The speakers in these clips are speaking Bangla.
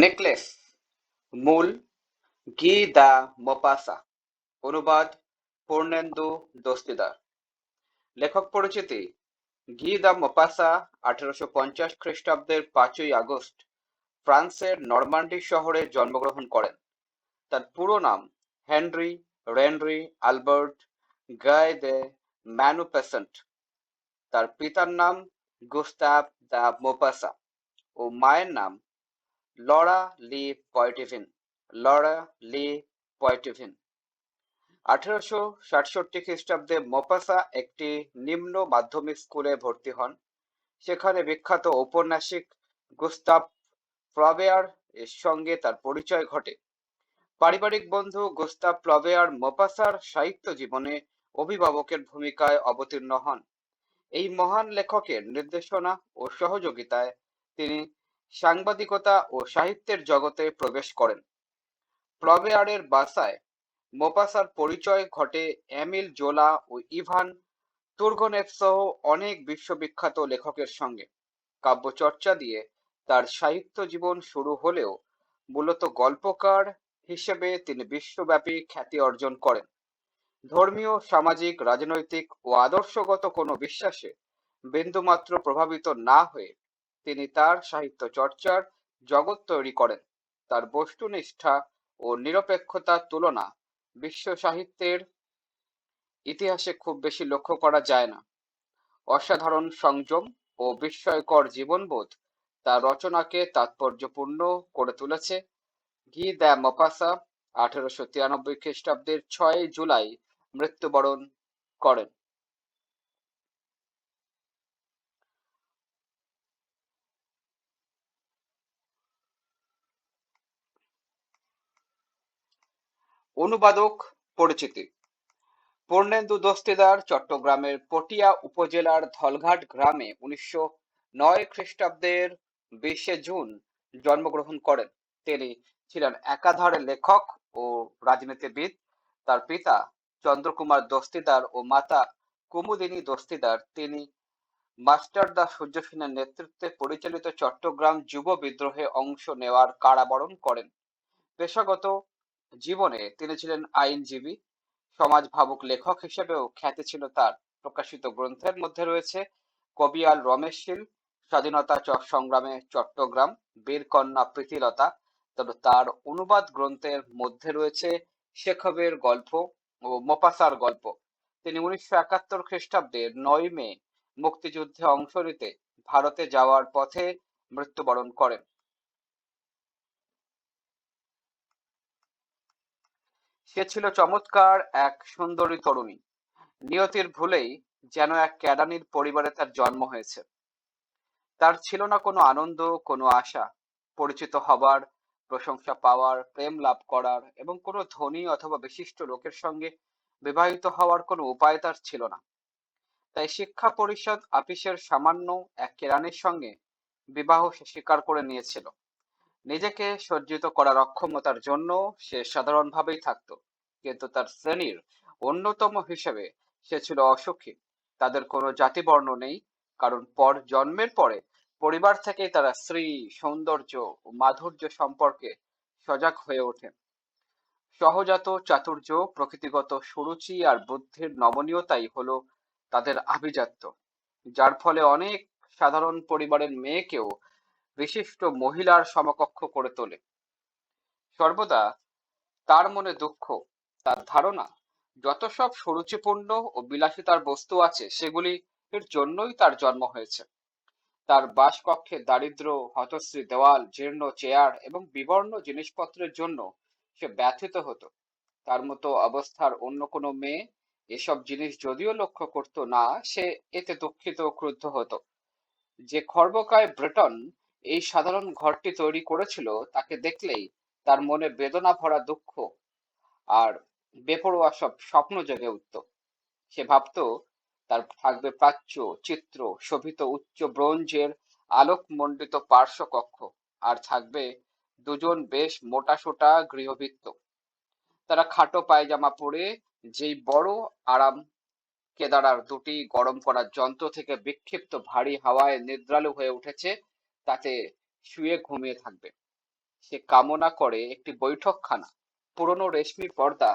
নেকলেস, মূল, গি দ্য মোপাসা, অনুবাদ পূর্ণেন্দু দস্তিদার। লেখক পরিচিতি, গি দা মোপাসা আঠারোশো পঞ্চাশ খ্রিস্টাব্দের পাঁচই আগস্ট ফ্রান্সের নরমান্ডি শহরে জন্মগ্রহণ করেন। তার পুরো নাম হেনরি রেনরি আলবার্ট গায় দে ম্যানুপেসেন্ট। তার পিতার নাম গুস্তাব দ্য মোপাসা ও মায়ের নাম লরা লি পয়টিভিন লরা লি পয়টিভিন আঠারোশো সাতষট্টি খ্রিস্টাব্দে মোপাসা একটি নিম্ন মাধ্যমিক স্কুলে ভর্তি হন। সেখানে বিখ্যাত ঔপন্যাসিক ফ্লবেয়ার এর সঙ্গে তার পরিচয় ঘটে। পারিবারিক বন্ধু গুস্তাভ ফ্লবেয়ার মোপাসার সাহিত্য জীবনে অভিভাবকের ভূমিকায় অবতীর্ণ হন। এই মহান লেখকের নির্দেশনা ও সহযোগিতায় তিনি সাংবাদিকতা ও সাহিত্যের জগতে প্রবেশ করেন। ফ্লবেয়ারের বাসায় মোপাসার পরিচয় ঘটে এমিল জোলা ও ইভান তুর্গনেভ সহ অনেক বিশ্ববিখ্যাত লেখকের সঙ্গে। কাব্যচর্চা দিয়ে তার সাহিত্য জীবন শুরু হলেও মূলত গল্পকার হিসেবে তিনি বিশ্বব্যাপী খ্যাতি অর্জন করেন। ধর্মীয়, সামাজিক, রাজনৈতিক ও আদর্শগত কোনো বিশ্বাসে বিন্দুমাত্র প্রভাবিত না হয়ে তিনি তার সাহিত্য চর্চার জগৎ তৈরি করেন। তার বস্তুনিষ্ঠা ও নিরপেক্ষতার তুলনা বিশ্ব সাহিত্যের ইতিহাসে খুব বেশি লক্ষ্য করা যায় না। অসাধারণ সংযম ও বিস্ময়কর জীবনবোধ তার রচনাকে তাৎপর্যপূর্ণ করে তুলেছে। গি দ্য মপাসা আঠারোশো তিরানব্বই খ্রিস্টাব্দের ছয় জুলাই মৃত্যুবরণ করেন। অনুবাদক পরিচিতি। পূর্ণেন্দু দস্তিদার চট্টগ্রামের পটিয়া উপজেলার ধলঘাট গ্রামে উনিশশো নয় খ্রিস্টাব্দের বিশে জুন জন্মগ্রহণ করেন। তিনি ছিলেন একাধারে লেখক ও রাজনীতিবিদ। তার পিতা চন্দ্রকুমার দস্তিদার ও মাতা কুমুদিনী দস্তিদার। তিনি মাস্টার দা সূর্য সেনের নেতৃত্বে পরিচালিত চট্টগ্রাম যুব বিদ্রোহে অংশ নেওয়ার কারাবরণ করেন। পেশাগত জীবনে তিনি ছিলেন আইনজীবী সমাজ ভাবুক লেখক হিসেবেও খ্যাতি ছিল তার। প্রকাশিত গ্রন্থের মধ্যে রয়েছে কবিয়াল রমেশশীল স্বাধীনতা সংগ্রামে চট্টগ্রাম, বীরকন্যা প্রীতিলতা, তবে তার অনুবাদ গ্রন্থের মধ্যে রয়েছে শেখবের গল্প ও মোপাসার গল্প। তিনি উনিশশো একাত্তর খ্রিস্টাব্দের নয় মে মুক্তিযুদ্ধে অংশ নিতে ভারতে যাওয়ার পথে মৃত্যুবরণ করেন। সে ছিল চমৎকার এক সুন্দরী তরুণী। নিয়তির ভুলেই যেন এক ক্যাডানির পরিবারে তার জন্ম হয়েছে। তার ছিল না কোনো আনন্দ, কোনো আশা। পরিচিত হবার, প্রশংসা পাওয়ার, প্রেম লাভ করার এবং কোনো ধনী অথবা বিশিষ্ট লোকের সঙ্গে বিবাহিত হওয়ার কোনো উপায় তার ছিল না। তাই শিক্ষা পরিষদ, আপিসের সামান্য এক কেরানির সঙ্গে বিবাহ সে স্বীকার করে নিয়েছিল। নিজেকে সজ্জিত করার অক্ষমতার জন্য সে সাধারণভাবেই থাকত। কিন্তু তার শ্রেণির অন্যতম হিসেবে সে ছিল অসুখী। তাদের কোনো জাতিবর্ণ নেই, কারণ পর জন্মের পরে পরিবার থেকেই তারা শ্রী সৌন্দর্য ও মাধুর্য সম্পর্কে সজাগ হয়ে ওঠেন সহজাত চাতুর্য, প্রকৃতিগত সুরুচি আর বুদ্ধির নমনীয়তাই হলো তাদের আভিজাত্য, যার ফলে অনেক সাধারণ পরিবারের মেয়েকেও বিশিষ্ট মহিলার সমকক্ষ করে তোলে। সর্বদা তার মনে দুঃখ, তার ধারণা, যত সব সুরুচিপূর্ণ ও বিলাসিতার বস্তু আছে, সেগুলি এর জন্যই তার জন্ম হয়েছে। তার বাসকক্ষে দারিদ্র, হতশ্রী দেওয়াল, জীর্ণ চেয়ার এবং বিবর্ণ জিনিসপত্রের জন্য সে ব্যথিত হতো। তার মতো অবস্থার অন্য কোনো মেয়ে এসব জিনিস যদিও লক্ষ্য করত না, সে এতে দুঃখিত ক্রুদ্ধ হতো। যে খর্বকায় ব্রিটন এই সাধারণ ঘরটি তৈরি করেছিল তাকে দেখলেই তার মনে বেদনা ভরা দুঃখ আর বেপরোয়া সব স্বপ্ন জেগে উঠত। সে ভাবত, তার থাকবে প্রাচ্য চিত্র শোভিত উচ্চ ব্রোঞ্জের আলোকমণ্ডিত পার্শ্ব কক্ষ আর থাকবে দুজন বেশ মোটাসোটা গৃহবৃত্ত। তারা খাটো পায়জামা পরে যেই বড় আরাম কেদারার দুটি গরম করার যন্ত্র থেকে বিক্ষিপ্ত ভারী হাওয়ায় নিদ্রালু হয়ে উঠেছে তাতে শুয়ে ঘুমিয়ে থাকবে। সে কামনা করে একটি বৈঠকখানা, পুরনো রেশমি পর্দা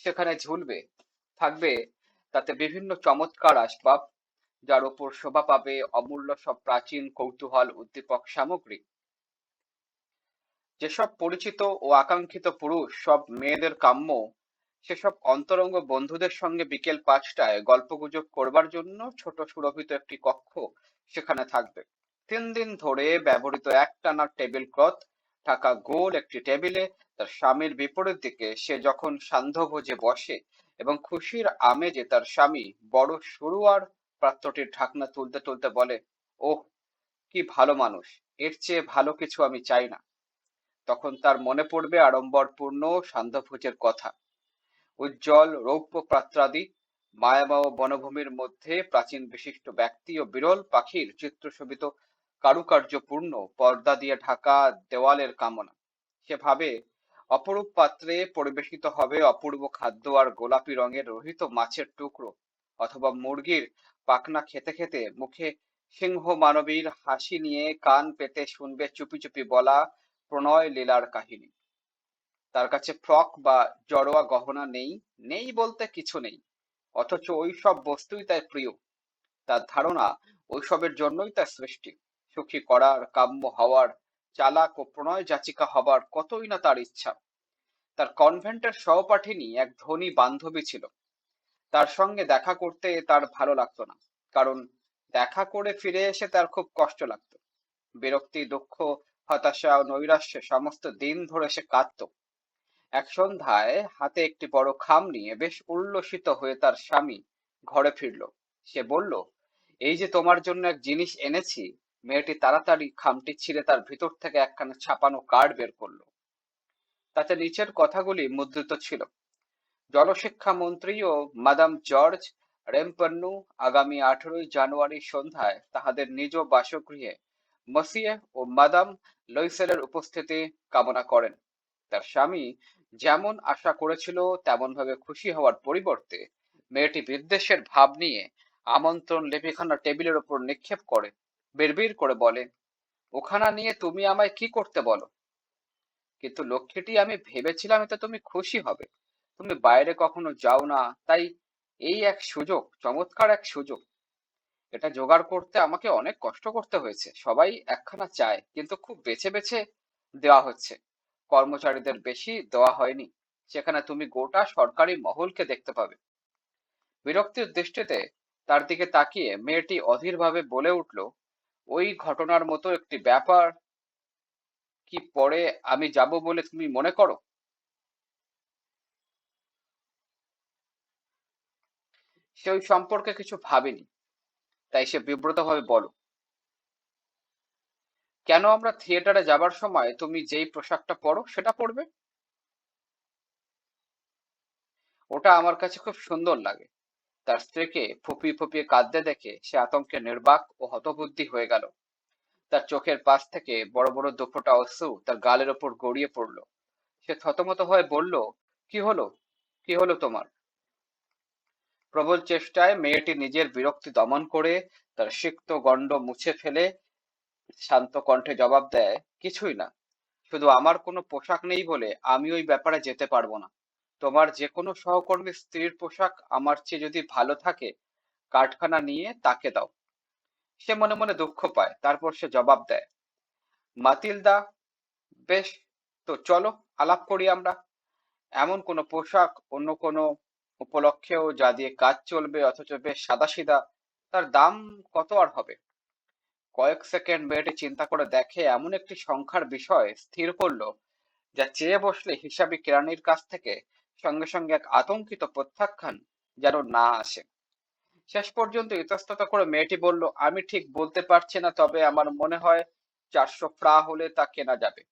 সেখানে ঝুলবে, থাকবে তাতে বিভিন্ন চমৎকার আসবাব, যার উপর শোভা পাবে অমূল্য সব প্রাচীন কৌতূহল উদ্দীপক সামগ্রী। যেসব পরিচিত ও আকাঙ্ক্ষিত পুরুষ, সব মেয়েদের কাম্য, সেসব অন্তরঙ্গ বন্ধুদের সঙ্গে বিকেল পাঁচটায় গল্পগুজব করবার জন্য ছোট সুরভিত একটি কক্ষ সেখানে থাকবে। তিন দিন ধরে ব্যবহৃত একটানা টেবিল ক্লথ ঢাকা গোল একটি টেবিলে তার স্বামীর বিপরীত দিকে সে যখন সান্ধ্যভোজে বসে এবং খুশির আমেজে তার স্বামী বড় সরুয়ার পাত্রটির ঢাকনা তুলতে তুলতে বলে, ওহ, কি ভালো মানুষ, এর চেয়ে ভালো কিছু আমি চাই না। তখন তার মনে পড়বে আড়ম্বরপূর্ণ সান্ধ্যভোজের কথা। উজ্জ্বল রৌপ্য পাত্রাদি মায়াময় বনভূমির মধ্যে প্রাচীন বিশিষ্ট ব্যক্তি ও বিরল পাখির চিত্রশোভিত কারুকার্যপূর্ণ পর্দা দিয়ে ঢাকা দেওয়ালের কামনা। সেভাবে অপরূপ পাত্রে পরিবেশিত হবে অপূর্ব খাদ্য আর গোলাপি রঙের রোহিত মাছের টুকরো অথবা মুরগির পাখনা খেতে খেতে মুখে সিংহ মানবীর হাসি নিয়ে কান পেতে শুনবে চুপি চুপি বলা প্রণয় লীলার কাহিনী। তার কাছে ফ্রক বা জড়োয়া গহনা নেই নেই বলতে কিছু নেই, অথচ ওই সব বস্তুই তার প্রিয়। তার ধারণা ওইসবের জন্যই তার সৃষ্টি। সুখী করার, কাম্য হওয়ার, চালাক ও প্রণয় যাচিকা হবার কতই না তার ইচ্ছা। তার কনভেন্টের সহপাঠিনী এক ধনী বান্ধবী ছিল। তার সঙ্গে দেখা করতে তার ভালো লাগতো না, কারণ দেখা করে ফিরে এসে তার খুব কষ্ট লাগতো। বিরক্তি, দুঃখ, হতাশা ও নৈরাশ্যে সমস্ত দিন ধরে সে কাঁদত এক সন্ধ্যায় হাতে একটি বড় খাম নিয়ে বেশ উল্লসিত হয়ে তার স্বামী ঘরে ফিরল। সে বলল, এই যে তোমার জন্য এক জিনিস এনেছি মেয়েটি তাড়াতাড়ি খামটি ছিঁড়ে তার ভিতর থেকে একখানা ছাপানো কার্ড বের করল। তাতে নিচের কথাগুলি মুদ্রিত ছিল। জনশিক্ষা মন্ত্রী ও মাদাম জর্জ রেমপন্নু আগামী আঠেরোই জানুয়ারি সন্ধ্যায় তাহাদের নিজ বাসগৃহে মসিয়ে ও মাদাম লইসেলের উপস্থিতি কামনা করেন। তার স্বামী যেমন আশা করেছিল তেমন ভাবে খুশি হওয়ার পরিবর্তে মেয়েটি বিদ্বেষের ভাব নিয়ে আমন্ত্রণ লেপিখানা টেবিলের উপর নিক্ষেপ করে। বিড়বিড় করে বলে, ওখানা নিয়ে তুমি আমায় কি করতে বলো? কিন্তু লক্ষ্মীটি, আমি ভেবেছিলাম এতে তুমি খুশি হবে। তুমি বাইরে কখনো যাও না। তাই এই এক সুযোগ, চমৎকার এক সুযোগ। এটা জোগাড় করতে আমাকে অনেক কষ্ট করতে হয়েছে। সবাই একখানা চায়, কিন্তু খুব বেছে বেছে দেওয়া হচ্ছে। কর্মচারীদের বেশি দেওয়া হয়নি। সেখানে তুমি গোটা সরকারি মহলকে দেখতে পাবে। বিরক্তির দৃষ্টিতে তার দিকে তাকিয়ে মেয়েটি অধীরভাবে বলে উঠল ওই ঘটনার মতো একটি ব্যাপার কি পরে আমি যাব বলে তুমি মনে করো? সে ওই সম্পর্কে কিছু ভাবেনি, তাই সে বিব্রতভাবে বলো, কেন আমরা থিয়েটারে যাবার সময় তুমি যেই পোশাকটা পরো সেটা পরবে? ওটা আমার কাছে খুব সুন্দর লাগে। তার স্ত্রীকে ফুপিয়ে ফুপিয়ে কাঁদতে দেখে সে আতঙ্কে নির্বাক ও হতবুদ্ধি হয়ে গেল। তার চোখের পাশ থেকে বড় বড় দুফোটা অশ্রু তার গালের ওপর গড়িয়ে পড়ল। সে থতমত হয়ে বলল, কি হলো? কি হলো তোমার? প্রবল চেষ্টায় মেয়েটি নিজের বিরক্তি দমন করে তার সিক্ত গণ্ড মুছে ফেলে শান্ত কণ্ঠে জবাব দেয়, কিছুই না। শুধু আমার কোনো পোশাক নেই বলে আমি ওই ব্যাপারে যেতে পারব না। তোমার যে কোনো সহকর্মীর স্ত্রীর পোশাক আমার চেয়ে যদি ভালো থাকে, কাঠখানা নিয়ে তাকে দাও। সে মনে মনে দুঃখ পায়, তারপর সে জবাব দেয় মাতিলদা বেশ, তো চলো, আলাপ করি আমরা। এমন কোনো পোশাক অন্য কোনো উপলক্ষেও যা দিয়ে কাজ চলবে অথচ বেশ সাদাসিধা, তার দাম কত আর হবে? কয়েক সেকেন্ড মেয়েটি চিন্তা করে দেখে এমন একটি সংখ্যার বিষয় স্থির করল, যা চেয়ে বসলে হিসাবি কেরানির কাছ থেকে সঙ্গে সঙ্গে এক আতঙ্কিত প্রত্যাখ্যান যেন না আসে। শেষ পর্যন্ত ইতস্তত করে মেয়েটি বলল, আমি ঠিক বলতে পারছি না, তবে আমার মনে হয় চারশো ফ্রা হলে তা কেনা যাবে।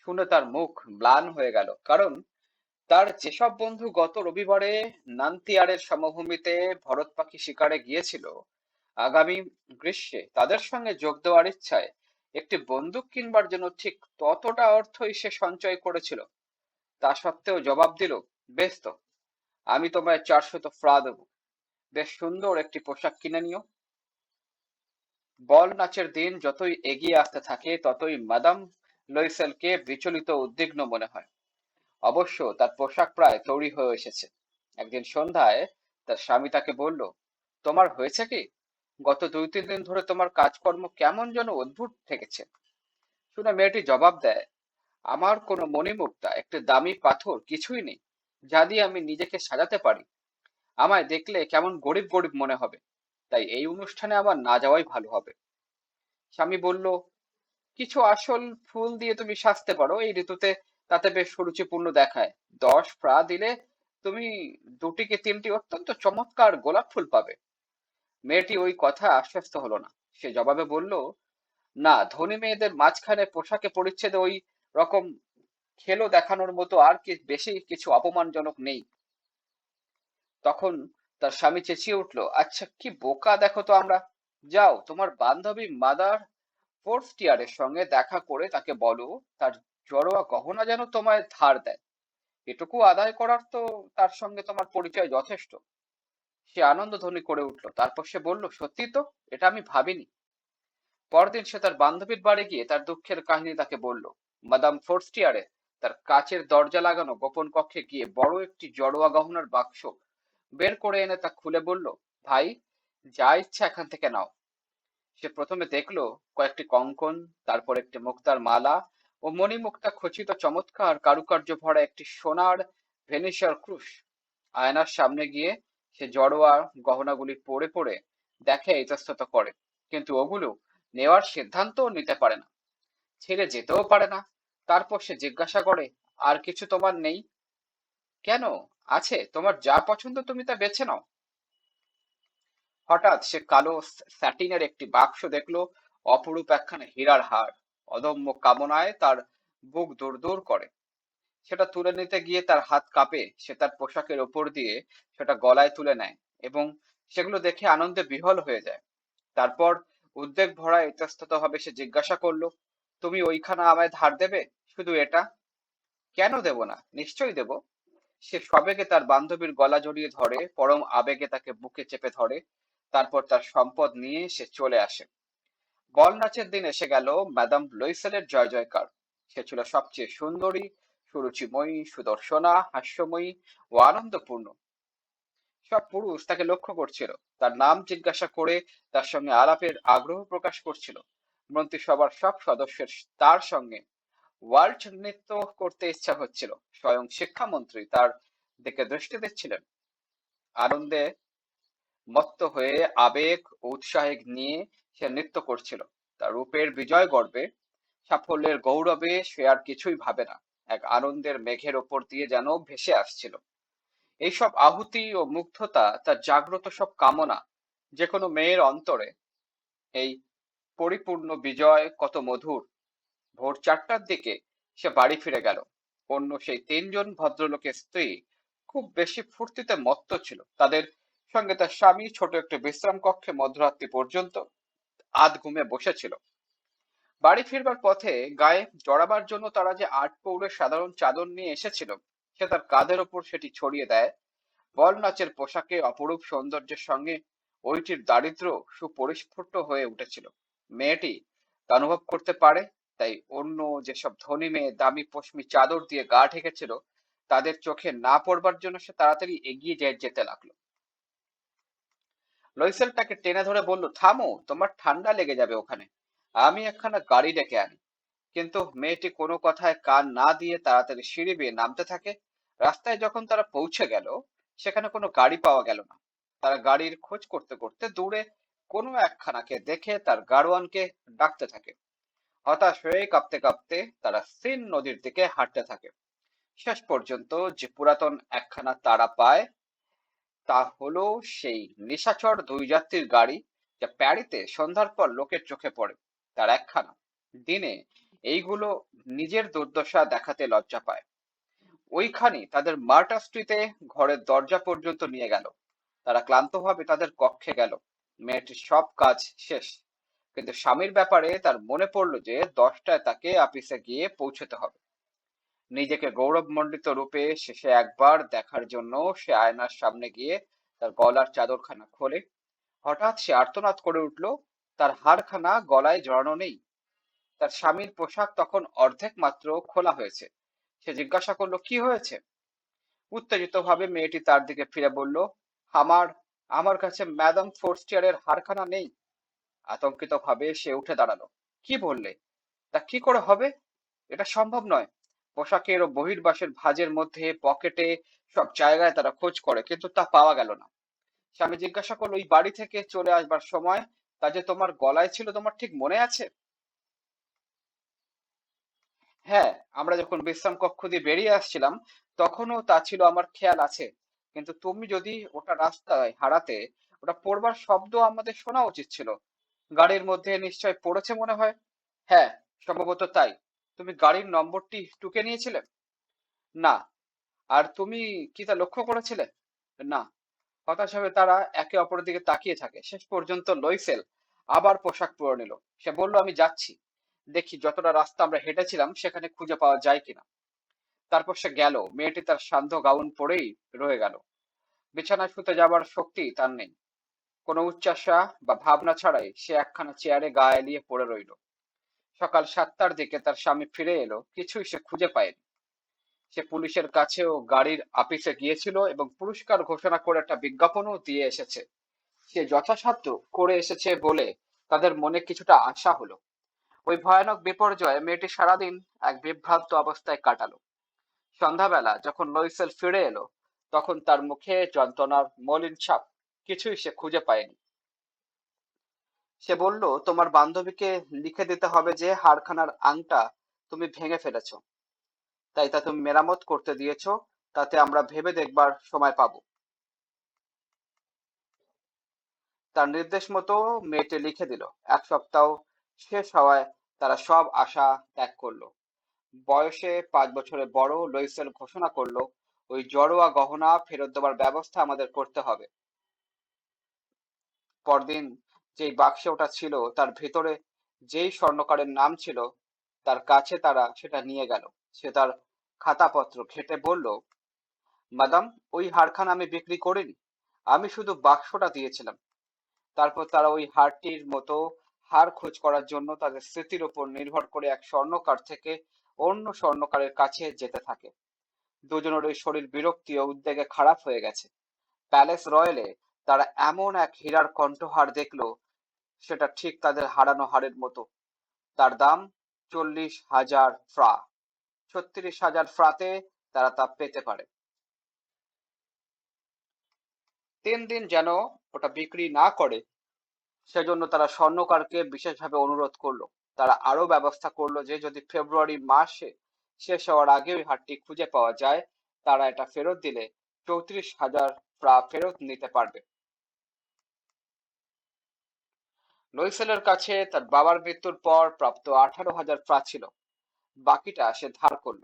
শুনে তার মুখ ম্লান হয়ে গেল। কারণ তার যেসব বন্ধু গত রবিবারে নান্তিয়ারের সমভূমিতে ভরত পাখি শিকারে গিয়েছিল, আগামী গ্রীষ্মে তাদের সঙ্গে যোগ দেওয়ার ইচ্ছায় একটি বন্দুক কিনবার জন্য ঠিক ততটা অর্থই সে সঞ্চয় করেছিল। তা সত্ত্বেও জবাব দিল, বেশ তো, আমি তোমায় চারশত ফ্রা দেব। বেশ সুন্দর একটি পোশাক কিনে নিও। বল নাচের দিন যতই এগিয়ে আসতে থাকে, ততই মাদাম লইসেলকে বিচলিত উদ্বিগ্ন মনে হয়। অবশ্য তার পোশাক প্রায় তৈরি হয়ে এসেছে। একদিন সন্ধ্যায় তার স্বামী তাকে বলল, তোমার হয়েছে কি? গত দুই তিন দিন ধরে তোমার কাজকর্ম কেমন যেন অদ্ভুত ঠেকেছে শুনে মেয়েটি জবাব দেয় আমার কোনো মণিমুক্তা, একটি দামি পাথর কিছুই নেই, যা দিয়ে আমি নিজেকে সাজাতে পারি। আমায় দেখলে কেমন গরিব গরিব মনে হবে, তাই এই অনুষ্ঠানে আমার না যাওয়াই ভালো হবে। স্বামী বলল, কিছু আসল ফুল দিয়ে তুমি সাজতে পারো, এই ঋতুতে তাতে বেশ সুরুচিপূর্ণ দেখায়। দশ ফ্রা দিলে তুমি দুটি কি তিনটি অত্যন্ত চমৎকার গোলাপ ফুল পাবে। মেয়েটি ওই কথা আশ্বস্ত হলো না। সে জবাবে বলল, না, ধনী মেয়েদের মাঝখানে পোশাকে পরিচ্ছেদে ওই রকম খেলো দেখানোর মতো আর কি বেশি কিছু অপমানজনক নেই। তখন তার স্বামী চেঁচিয়ে উঠল আচ্ছা কি বোকা দেখো তো আমরা। যাও, তোমার বান্ধবী মাদার ফোর্থ টিয়ারের সঙ্গে দেখা করে তাকে বলো, তার জড়োয়া গহনা যেন তোমায় ধার দেয়। এটুকু আদায় করার তো তার সঙ্গে তোমার পরিচয় যথেষ্ট। সে আনন্দ ধ্বনি করে উঠল। তারপর সে বলল, সত্যি তো, এটা আমি ভাবিনি। পরদিন সে তার বান্ধবীর বাড়ি গিয়ে তার দুঃখের কাহিনী তাকে বলল। মাদাম ফোর্স্টিয়ারে তার কাচের দরজা লাগানো গোপন কক্ষে গিয়ে বড় একটি জড়োয়া গহনার বাক্স বের করে এনে তা খুলে বলল, ভাই, যা ইচ্ছা এখান থেকে নাও। সে প্রথমে দেখল কয়েকটি কঙ্কন, তারপর একটি মুক্তার মালা ও মণিমুক্তা খচিত চমৎকার কারুকার্য ভরা একটি সোনার ভেনিসার ক্রুশ। আয়নার সামনে গিয়ে সে জড়োয়া গহনাগুলি পড়ে পড়ে দেখে ইতস্তত করে, কিন্তু ওগুলো নেওয়ার সিদ্ধান্তও নিতে পারে না। ছেড়ে যেতেও পারে না। তারপর সে জিজ্ঞাসা করে, আর কিছু তোমার নেই? কেন? আছে। তোমার যা পছন্দ তুমি তা বেছে নাও। হঠাৎ সে কালো স্যাটিনের একটি বাক্স দেখল, অপরূপ একখানা হীরার হার। অদম্য কামনায় তার বুক দৌড় দৌড় করে। সেটা তুলে নিতে গিয়ে তার হাত কাঁপে। সে তার পোশাকের ওপর দিয়ে সেটা গলায় তুলে নেয় এবং সেগুলো দেখে আনন্দে বিহল হয়ে যায়। তারপর উদ্বেগ ভরা ইতস্তত ভাবে সে জিজ্ঞাসা করল, তুমি ওইখানা আমায় ধার দেবে? শুধু এটা? কেন দেব না? নিশ্চয়ই দেব। সে সবেগে তার বান্ধবীর গলা জড়িয়ে ধরে, পরম আবেগে তাকে বুকে চেপে ধরে, তারপর তার সম্পদ নিয়ে সে চলে আসে। বল নাচের দিন এসে গেল ম্যাডাম লুইসেলের জয় জয়কার। সে ছিল সবচেয়ে সুন্দরী, সুরুচিময়ী, সুদর্শনা, হাস্যময়ী ও আনন্দপূর্ণ। সব পুরুষ তাকে লক্ষ্য করছিল। তার নাম জিজ্ঞাসা করে তার সঙ্গে আলাপের আগ্রহ প্রকাশ করছিল। মন্ত্রিসভার সব সদস্যের তার সঙ্গে ওয়ার্ল্ড নৃত্য করতে ইচ্ছা হচ্ছিল। স্বয়ং শিক্ষামন্ত্রী তার দিকে দৃষ্টি দিচ্ছিলেন। আনন্দে মত্ত হয়ে, আবেগ ও উৎসাহে নিয়ে সে নৃত্য করছিল। তার রূপের বিজয় গর্বে, সাফল্যের গৌরবে সে আর কিছুই ভাবে না। এক আনন্দের মেঘের ওপর দিয়ে যেন ভেসে আসছিল। এইসব আহুতি ও মুগ্ধতা, তার জাগ্রত সব কামনা যে কোনো মেয়ের অন্তরে, এই পরিপূর্ণ বিজয় কত মধুর। ভোর চারটার দিকে সে বাড়ি ফিরে গেল। অন্য সেই তিনজন ভদ্রলোকের স্ত্রী খুব বেশি ফুর্তিতে মত্ত ছিল। তাদের সঙ্গে তার স্বামী ছোট একটি বিশ্রাম কক্ষে মধ্যরাত্রি পর্যন্ত আধ ঘুমে বসেছিল। বাড়ি ফিরবার পথে গায়ে জড়াবার জন্য তারা যে আট পৌরের সাধারণ চাদর নিয়ে এসেছিল, সে তার কাঁধের ওপর সেটি ছড়িয়ে দেয়। বল নাচের পোশাকে অপরূপ সৌন্দর্যের সঙ্গে ওইটির দারিদ্র সুপরিস্ফুট হয়ে উঠেছিল। মেয়েটি তা অনুভব করতে পারে তাই অন্য যেসব ধনী মেয়ে দামি পশমি চাদর দিয়ে গা ঢেকেছিল, তাদের চোখে না পড়বার জন্য সে তাড়াতাড়ি এগিয়ে যায় যেতে লাগল। লইসেল তাকে টেনে ধরে বলল, থামো, তোমার ঠান্ডা লেগে যাবে ওখানে। আমি একখানা গাড়ি ডেকে আনি। কিন্তু মেয়েটি কোনো কথায় কান না দিয়ে তাড়াতাড়ি সিঁড়ি বেয়ে নামতে থাকে। রাস্তায় যখন তারা পৌঁছে গেল, সেখানে কোনো গাড়ি পাওয়া গেল না। তারা গাড়ির খোঁজ করতে করতে দূরে কোনো একখানাকে দেখে তার গাড়োয়ানকে ডাকতে থাকে। হতাশ হয়ে কাঁপতে কাঁপতে তারা সিন নদীর দিকে হাঁটতে থাকে। শেষ পর্যন্ত যে পুরাতন একখানা তারা পায়, তা হলো সেই নিশাচর দুই যাত্রীর গাড়ি যা প্যারিতে সন্ধ্যার পর লোকের চোখে পড়ে। তার একখানা। দিনে এইগুলো নিজের দুর্দশা দেখাতে লজ্জা পায়। ওইখানে তাদের মার্টা স্ট্রিটে ঘরের দরজা পর্যন্ত নিয়ে গেল। তারা ক্লান্তভাবে তাদের কক্ষে গেল। মেয়েটির সব কাজ শেষ। কিন্তু স্বামীর ব্যাপারে তার মনে পড়ল যে দশটায় তাকে আপিসে গিয়ে পৌঁছতে হবে। নিজেকে গৌরবমণ্ডিত রূপে শেষে একবার দেখার জন্য সে আয়নার সামনে গিয়ে তার গলার চাদরখানা খোলে। হঠাৎ সে আর্তনাদ করে উঠল, তার হারখানা গলায় জড়ানো নেই। তার স্বামীর পোশাক তখন অর্ধেক মাত্র খোলা হয়েছে। সে জিজ্ঞাসা করল, কি হয়েছে? উত্তেজিত ভাবে মেয়েটি তার দিকে ফিরে বলল, আমার আমার কাছে ম্যাডাম ফোর্স্টিয়ারের হারখানা নেই। আতঙ্কিত ভাবে সে উঠে দাঁড়াল। কি বললে? তা কি করে হবে? এটা সম্ভব নয়। পোশাকের ও বহির্বাসের ভাঁজের মধ্যে পকেটে সব জায়গায় তারা খোঁজ করে, কিন্তু তা পাওয়া গেল না। স্বামী জিজ্ঞাসা করল, ওই বাড়ি থেকে চলে আসবার সময় তা যে তোমার গলায় ছিল, তোমার ঠিক মনে আছে? হ্যাঁ আমরা যখন বিশ্রাম কক্ষ দিয়ে বেরিয়ে আসছিলাম, তখনও তা ছিল আমার খেয়াল আছে। কিন্তু তুমি যদি ওটা রাস্তায় হারাতে, ওটা পড়বার শব্দ আমাদের শোনা উচিত ছিল। গাড়ির মধ্যে নিশ্চয় পড়েছে মনে হয়? হ্যাঁ সম্ভবত তাই। তুমি গাড়ির নম্বরটি টুকে নিয়েছিলে? না। আর তুমি কি তা লক্ষ্য করেছিলে? না। হতাশ হয়ে তারা একে অপরের দিকে তাকিয়ে থাকে। শেষ পর্যন্ত লইসেল আবার পোশাক পরে নিল। সে বলল, আমি যাচ্ছি। দেখি যতটা রাস্তা আমরা হেঁটেছিলাম, সেখানে খুঁজে পাওয়া যায় কিনা। তারপর সে গেল। মেয়েটি তার সান্ধ্য গাউন পরেই রয়ে গেল। বিছানায় শুতে যাবার শক্তি তার নেই। কোনো উচ্চাসা বা ভাবনা ছাড়াই সে একখানা চেয়ারে গা এলিয়ে পড়ে রইল। সকাল সাতটার দিকে তার স্বামী ফিরে এলো, কিছুই সে খুঁজে পায়নি। সে পুলিশের কাছেও গাড়ির আপিসে গিয়েছিল এবং পুরস্কার ঘোষণা করে একটা বিজ্ঞাপনও দিয়ে এসেছে। সে যথাসাধ্য করে এসেছে বলে তাদের মনে কিছুটা আশা হলো। ওই ভয়ানক বিপর্যয়ে মেয়েটি সারাদিন এক বিভ্রান্ত অবস্থায় কাটালো। সন্ধ্যাবেলা যখন লইসেল ফিরে এলো, তখন তার মুখে যন্ত্রণার মলিন ছাপ কিছুই সে খুঁজে পায়নি। সে বলল, তোমার বান্ধবীকে লিখে দিতে হবে যে হারখানার আংটা তুমি ভেঙে ফেলেছ। তাই তা তুমি মেরামত করতে দিয়েছ, তাতে আমরা ভেবে দেখবার সময় পাবো। তার নির্দেশ মতো মেয়েটি লিখে দিল। এক সপ্তাহ শেষ হওয়ায় তারা সব আশা ত্যাগ করল। বয়সে পাঁচ বছরের বড় লইসেল ঘোষণা করল, ওই জড়োয়া গহনা ফেরত দেওয়ার ব্যবস্থা আমাদের করতে হবে। পরদিন যেই বাক্সে ওটা ছিল, তার ভেতরে যেই স্বর্ণকারের নাম ছিল, তার কাছে তারা সেটা নিয়ে গেল। সে তার খাতাপত্র ঘেটে বলল, মাদাম, ওই হারখানা আমি বিক্রি করিনি। আমি শুধু বাক্সটা দিয়েছিলাম। তারপর তারা ওই হারটির মতো হার খোঁজ করার জন্য তাদের স্মৃতির উপর নির্ভর করে এক স্বর্ণকার থেকে অন্য স্বর্ণকারের কাছে যেতে থাকে। দুজনের ওই শরীর বিরক্তি ও উদ্বেগে খারাপ হয়ে গেছে। প্যালেস রয়েলে তারা এমন এক হীরার কণ্ঠহার দেখল, সেটা ঠিক তাদের হারানো হারের মতো। তার দাম চল্লিশ হাজার ফ্রা। ছত্রিশ হাজার ফ্রাতে তারা তা পেতে পারে। তিন দিন যেন ওটা বিক্রি না করে, সেজন্য তারা স্বর্ণকারকে বিশেষভাবে অনুরোধ করল। তারা আরও ব্যবস্থা করল যে, যদি ফেব্রুয়ারি মাসে শেষ হওয়ার আগে ওই হাটটি খুঁজে পাওয়া যায়, তারা এটা ফেরত দিলে চৌত্রিশ হাজার ফ্রা ফেরত নিতে পারবে। লইসেলের কাছে তার বাবার মৃত্যুর পর প্রাপ্ত আঠারো হাজার ফ্রা ছিল। বাকিটা সে ধার করল।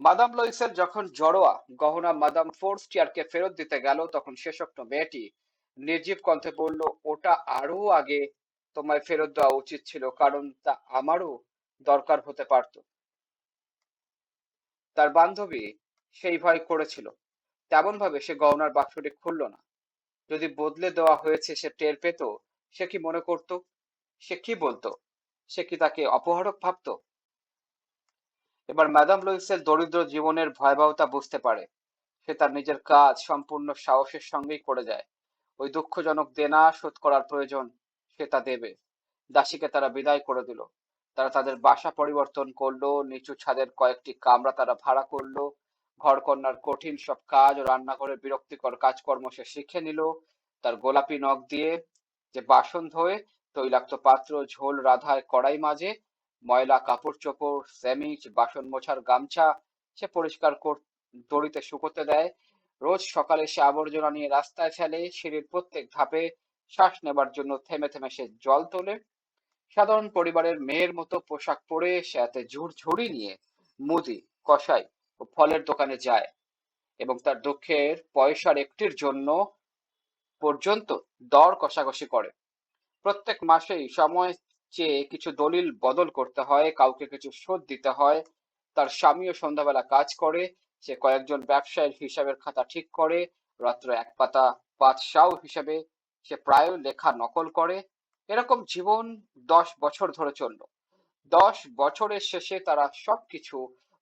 মাদাম লইসেল যখন জড়োয়া, গহনা মাদাম ফোর্স্টিয়ারকে ফেরত দিতে গেল, তখন শেষোক্ত মেয়েটি নির্জীব কণ্ঠে বলল, ওটা আরও আগে তোমায় ফেরত দেওয়া উচিত ছিল, কারণ তা আমারও দরকার হতে পারত। তার বান্ধবী সেই ভয় করেছিল। তেমন ভাবে সে গহনার বাক্সটি খুলল না। যদি বদলে দেওয়া হয়েছে সে টের পেত, সে কি মনে করত? সে কি বলতো? সে কি তাকে অপহরক ভাবতো? এবার ম্যাডাম লুইসের দরিদ্র জীবনের ভয়াবহতা বুঝতে পারে। সে তার নিজের কাজ, সম্পূর্ণ সাহসের সঙ্গেই করে যায়। ওই দুঃখজনক দেনা শোধ করার প্রয়োজন সে তা দেবে। দাসীকে তারা বিদায় করে দিল। তারা তাদের বাসা পরিবর্তন করল, নিচু ছাদের কয়েকটি কামরা তারা ভাড়া করল ঘরকন্যার কঠিন সব কাজ ও রান্নাঘরের বিরক্তিকর কাজকর্ম সে শিখে নিল। তার গোলাপি নখ দিয়ে যে বাসন ধোয়ে, তৈলাক্ত পাত্র, ঝোল রাধায় কড়াই মাঝে, ময়লা, কাপড় চোপড় স্যামিচ বাসন মোছার গামছা সে পরিষ্কার দড়িতে শুকোতে দেয়। রোজ সকালে সে আবর্জনা নিয়ে রাস্তায় ফেলে, সিঁড়ির প্রত্যেক ধাপে শ্বাস নেবার জন্য থেমে থেমে সে জল তোলে। সাধারণ পরিবারের মেয়ের মতো পোশাক পরে সে এতে ঝুড়ি নিয়ে মুদি কষাই ও ফলের দোকানে যায় এবং তার দুঃখের পয়সার একটির জন্য পর্যন্ত দর কষাকষি করে। প্রত্যেক মাসেই সময় চেয়ে কিছু দলিল বদল করতে হয়, কাউকে কিছু শোধ দিতে হয়, তার স্বামীও সন্ধ্যাবেলা কাজ করে, সে কয়েকজন ব্যবসায়ীর হিসাবের খাতা ঠিক করে, রাত্র এক পাতা পাঁচ সাও হিসাবে সে প্রায় লেখা নকল করে। এরকম জীবন দশ বছর ধরে চলল। দশ বছরের শেষে তারা সবকিছু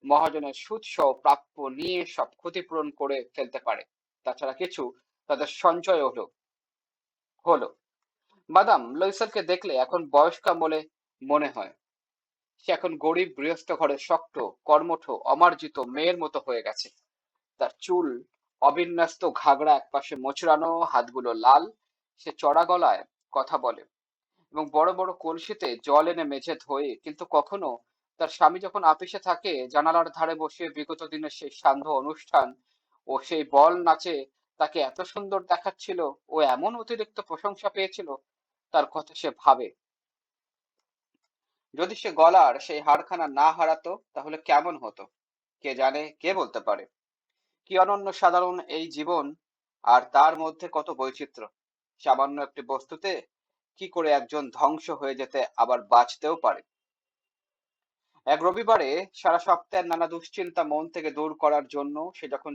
মহাজনের সুদ সহ প্রাপ্য নিয়ে সব ক্ষতিপূরণ করে ফেলতে পারে। তাছাড়া কিছু তাদের সঞ্চয় হলো। হলো। মাদাম লইসেলকে দেখলে এখন বয়স্কা বলে মনে হয়। সে এখন গরিব গৃহস্থ ঘরের শক্ত, কর্মঠ, অমার্জিত মেয়ের মতো হয়ে গেছে। তার চুল অবিন্যস্ত, ঘাগড়া একপাশে মোচড়ানো, হাতগুলো লাল, সে চড়া গলায় কথা বলে এবং বড় বড় কলসিতে জল এনে মেঝে ধোয়ে কিন্তু কখনো তার স্বামী যখন আপিসে থাকে, জানালার ধারে বসে বিগত দিনের সেই সান্ধ্য অনুষ্ঠান ও সেই বল নাচে তাকে এত সুন্দর দেখাচ্ছিল ও এমন অতিরিক্ত প্রশংসা পেয়েছিল, তার কথা সে ভাবে। যদি সে গলার সেই হাড়খানা না হারাতো, তাহলে কেমন হতো? কে জানে, কে বলতে পারে? কি অনন্য সাধারণ এই জীবন আর তার মধ্যে কত বৈচিত্র্য? সামান্য একটি বস্তুতে কি করে একজন ধ্বংস হয়ে যেতে আবার বাঁচতেও পারে? এক রবিবারে সারা সপ্তাহের নানা দুশ্চিন্তা মন থেকে দূর করার জন্য সে যখন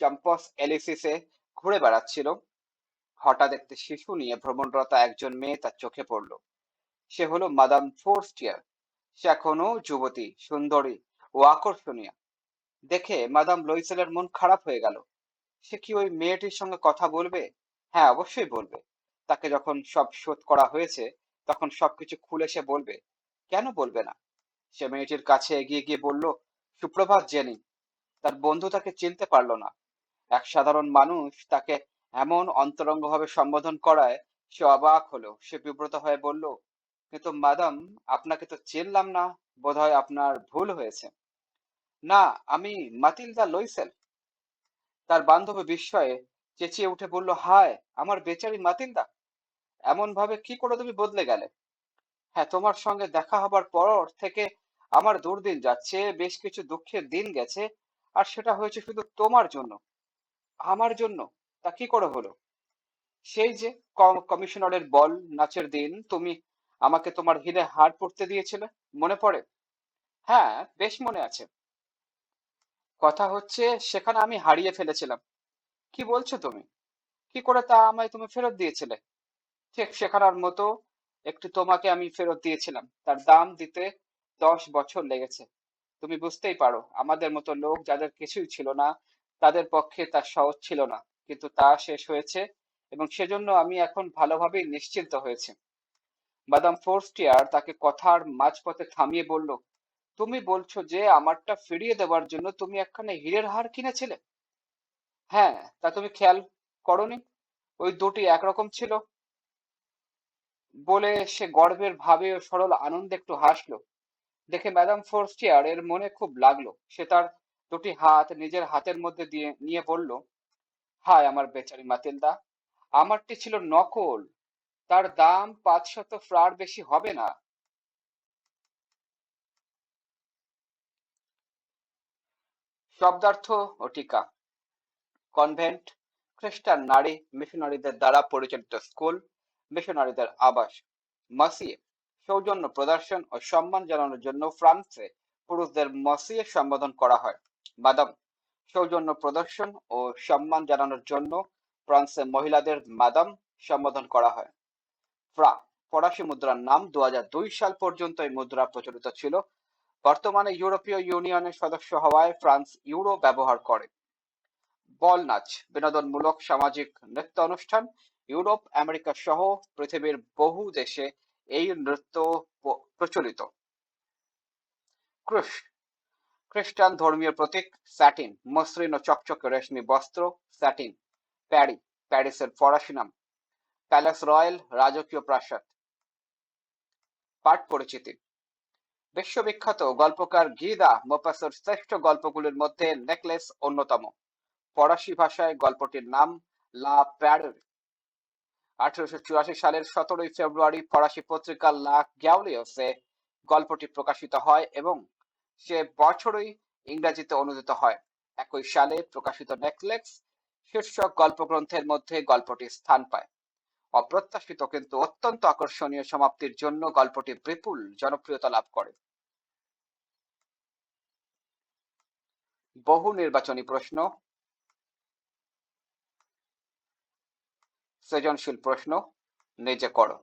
চাম্পস এলিসিসে ঘুরে বেড়াচ্ছিল, হঠাৎ একটি শিশু নিয়ে ভ্রমণরতা একজন মেয়ে তার চোখে পড়ল। সে হলো মাদাম ফোর্স্টিয়ার। সে এখনও যুবতী, সুন্দরী ও আকর্ষণীয়। দেখে মাদাম লইসেলের মন খারাপ হয়ে গেল। সে কি ওই মেয়েটির সঙ্গে কথা বলবে? হ্যাঁ অবশ্যই বলবে। তাকে যখন সব শোধ করা হয়েছে, তখন সবকিছু খুলে সে বলবে, কেন বলবে না? সে মেয়েটির কাছে এগিয়ে গিয়ে বলল, সুপ্রভাত, জেনি। তার বন্ধু তাকে চিনতে পারল না। এক সাধারণ মানুষ তাকে এমন অন্তরঙ্গভাবে সম্বোধন করায় সে অবাক হলো। সে বিব্রত হয়ে বলল কিন্তু মাদাম আপনাকে তো চিনলাম না। বোধহয় আপনার ভুল হয়েছে। না, আমি মাতিলদা লইসেল। তার বান্ধবী বিস্ময়ে চেঁচিয়ে উঠে বলল, হায়, আমার বেচারি মাতিলদা! এমন ভাবে কি করে তুমি বদলে গেলে? হ্যাঁ তোমার সঙ্গে দেখা হবার পর থেকে আমার দুর্দিন যাচ্ছে, বেশ কিছু দুঃখের দিন গেছে, আর সেটা হয়েছে শুধু তোমার জন্য। আমার জন্য? তা কি করে হলো? সেই যে কমিশনারের বল, নাচের দিন, তুমি আমাকে তোমার হিরে হার পড়তে দিয়েছিলে, মনে পড়ে? হ্যাঁ বেশ মনে আছে। কথা হচ্ছে, সেখানে আমি হারিয়ে ফেলেছিলাম। কি বলছো তুমি? কি করে তা আমায় তুমি ফেরত দিয়েছিলে? ঠিক শেখানোর মতো একটু তোমাকে আমি ফেরত দিয়েছিলাম। তার দাম দিতে দশ বছর লেগেছে। তুমি বুঝতেই পারো, আমাদের মতো লোক যাদের কিছুই ছিল না, তাদের পক্ষে তা সহজ ছিল না। কিন্তু তা শেষ হয়েছে এবং সেজন্য আমি এখন ভালোভাবেই নিশ্চিন্ত হয়েছি। মাদাম ফোর্স্টিয়ার তাকে কথার মাঝপথে থামিয়ে বলল, তুমি বলছো যে আমারটা ফিরিয়ে দেওয়ার জন্য তুমি একখানে হীরের হার কিনেছিলে? হ্যাঁ তা তুমি খেয়াল করনি? ওই দুটি একরকম ছিল? বলে সে গর্বের ভাবে ও সরল আনন্দে একটু হাসলো। দেখে ম্যাডাম ফোর্স্টিয়ার এর মনে খুব লাগল। সে তার দুটি হাত নিজের হাতের মধ্যে দিয়ে নিয়ে বলল, হায় আমার বেচারি মাতিলদা আমারটি ছিল নকল। তার দাম পাঁচশত ফ্রার বেশি হবে না। শব্দার্থ ও টিকা। কনভেন্ট খ্রিস্টান নারী মিশনারিদের দ্বারা পরিচালিত স্কুল মিশনারিদের আবাস। মাসিয়ে সৌজন্য প্রদর্শন ও সম্মান জানানোর জন্য ফ্রান্সে পুরুষদের মসিয়ে সম্বোধন করা হয়। মাদাম সৌজন্য প্রদর্শন ও সম্মান জানানোর জন্য ফ্রান্সে মহিলাদের মাদাম সম্বোধন করা হয়। ফ্রা, ফরাসি মুদ্রার নাম দু সাল পর্যন্ত এই মুদ্রা প্রচলিত ছিল। বর্তমানে ইউরোপীয় ইউনিয়নের সদস্য হওয়ায় ফ্রান্স ইউরো ব্যবহার করে। বল নাচ, বিনোদনমূলক সামাজিক নৃত্য অনুষ্ঠান, ইউরোপ, আমেরিকা সহ পৃথিবীর বহু দেশে এই নৃত্য প্রচলিত। ক্রুশ, খ্রিস্টান ধর্মীয় প্রতীক, স্যাটিন, মসৃণ ও চকচকে রেশমি বস্ত্র, স্যাটিন, প্যারি, প্যারিসের ফরাসি নাম, প্যালেস রয়্যাল রাজকীয় প্রাসাদ। পাঠ পরিচিতি, বিশ্ববিখ্যাত গল্পকার গিদা মোপাসের শ্রেষ্ঠ গল্পগুলির মধ্যে নেকলেস অন্যতম। ফরাসি ভাষায় গল্পটির নাম লা প্যারের। আঠারোশো চুরাশি সালের সতেরোই ফেব্রুয়ারি ফরাসি পত্রিকা লা গ্যাউলিওসে গল্পটি প্রকাশিত হয় এবং সে বছরই ইংরেজিতে অনুদিত হয়। একই সালে প্রকাশিত নেকলেস শীর্ষক গল্পগ্রন্থের মধ্যে গল্পটি স্থান পায়। অপ্রত্যাশিত কিন্তু অত্যন্ত আকর্ষণীয় সমাপ্তির জন্য গল্পটি বিপুল জনপ্রিয়তা লাভ করে। বহু নির্বাচনী প্রশ্ন সৃজনশীল প্রশ্ন নিজে করো।